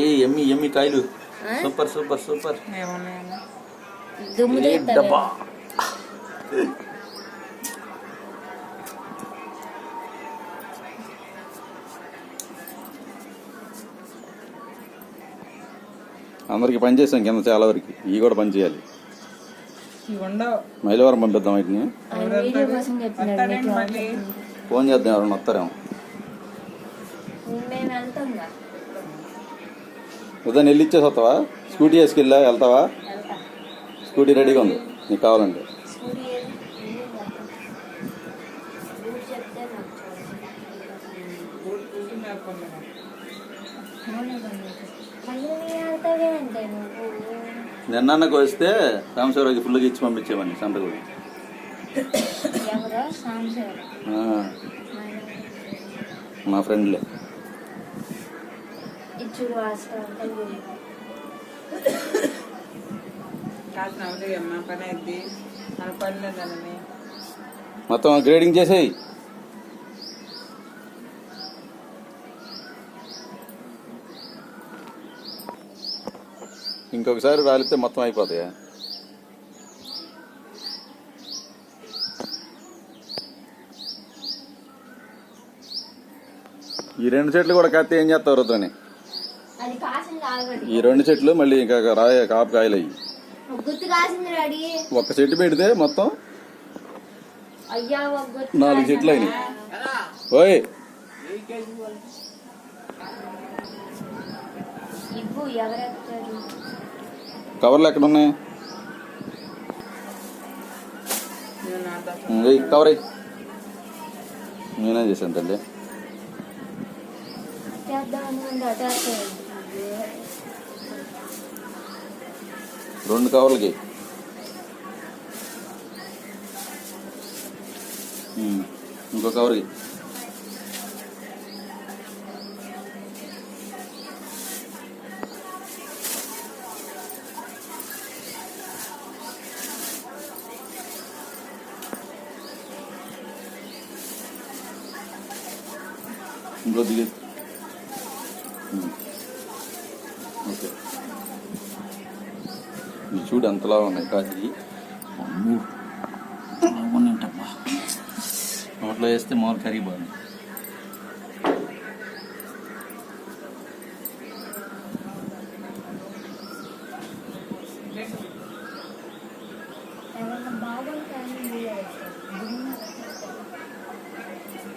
ఏ ఎమ్మి ఎమ్మి కాయలు. Super super super. డబ్బా. అందరికి పని చేసాం కింద చాలా వరకు. ఈ కూడా పని చేయాలి. ఇవి మైలవరం పంపిద్దాం వీటిని ఫోన్ చేద్దాం ఎవరైనా వస్తారేమో. ఉదయం వెళ్ళి ఇచ్చేసి వస్తావా? స్కూటీ వేసుకెళ్ళా వెళ్తావా? వెళ్తా స్కూటీ రెడీగా ఉంది. నీకు కావాలంటే. స్కూటీ ఏది? ఇల్లు వెళ్తాం. రూట్ చెప్తే నాకు బూట్ చూసి మేపుకున్నాను మళ్ళీ నీ వెళ్తావే అంటే నువ్వు నిన్నకు వస్తే రామశివరావుకి ఫుల్గా ఇచ్చి పంపించేమని సంతకు ఎవరో? సాంశేవరం మా ఫ్రెండ్లే మొత్తం గ్రేడింగ్ చేసేయి. ఇంకొకసారి రాలితే మొత్తం అయిపోతాయా? ఈ రెండు చెట్లు కూడా కత్తి ఏం చేస్తావు రుద్రని? అది కాసింది ఆల్రెడీ ఈ రెండు చెట్లు మళ్ళీ ఇంకా రాయ కాపు కాయలు అయ్యి గుర్తు కాసింది రెడీ ఒక్క చెట్టు పెడితే మొత్తం అయ్యా ఒక గుర్తు నాలుగు చెట్లు అయినాయి ఓయ్. ఇవ్వు ఎవరెత్తారు? కవర్లు ఎక్కడ ఉన్నాయి వెయ్యి కవర్ అయ్యి నేనే చేశాను తల్లి? చేద్దాం రెండు కవర్లకి ఉమ్, ఇంకో కవర్కి ఇంకో దిగి ఉమ్. ఓకే ఇది చూడు అంతలా ఉన్నాయి కాజీ ఉన్నాయంటమ్మా నోట్లో వేస్తే మోర్ కర్రీ బాగుంది. బాగుంది